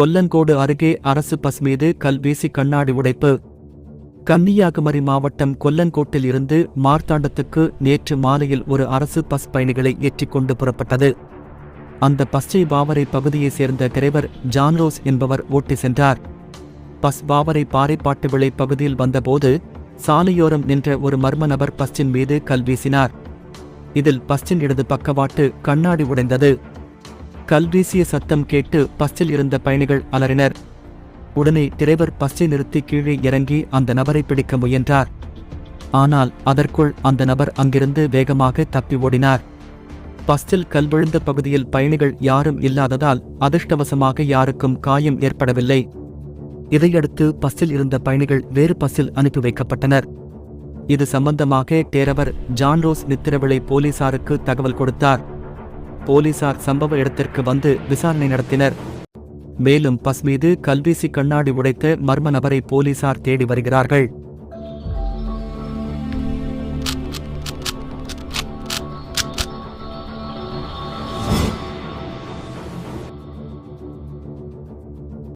கொல்லங்கோடு அருகே அரசு பஸ் மீது கல்வீசி கண்ணாடி உடைப்பு. கன்னியாகுமரி மாவட்டம் கொல்லங்கோட்டில் இருந்து மார்த்தாண்டத்துக்கு நேற்று மாலையில் ஒரு அரசு பஸ் பயணிகளை ஏற்றிக்கொண்டு புறப்பட்டது. அந்த பஸ்ஸை பாவரை பகுதியைச் சேர்ந்த டிரைவர் ஜான்ரோஸ் என்பவர் ஓட்டி சென்றார். பஸ் பாவரை பாறைப்பாட்டு விளை பகுதியில் வந்தபோது சாலையோரம் நின்ற ஒரு மர்ம நபர் பஸ்டின் மீது கல் வீசினார். இதில் பஸ்டின் இடது பக்கவாட்டு கண்ணாடி உடைந்தது. கல்வீசிய சத்தம் கேட்டு பஸ்ஸில் இருந்த பயணிகள் அலறினர். உடனே டிரைவர் பஸ்ஸை நிறுத்தி கீழே இறங்கி அந்த நபரை பிடிக்க முயன்றார். ஆனால் அதற்குள் அந்த நபர் அங்கிருந்து வேகமாக தப்பி ஓடினார். பஸ்ஸில் கல்விழுந்த பகுதியில் பயணிகள் யாரும் இல்லாததால் அதிர்ஷ்டவசமாக யாருக்கும் காயம் ஏற்படவில்லை. இதையடுத்து பஸ்ஸில் இருந்த பயணிகள் வேறு பஸ்ஸில் அனுப்பி வைக்கப்பட்டனர். இது சம்பந்தமாக டேரவர் ஜான்ரோஸ் நித்திரவிளை போலீசாருக்கு தகவல் கொடுத்தார். போலீசார் சம்பவ இடத்திற்கு வந்து விசாரணை நடத்தினர். மேலும் பஸ் மீது கல்வீசி கண்ணாடி உடைத்த மர்ம நபரை போலீசார் தேடி வருகிறார்கள்.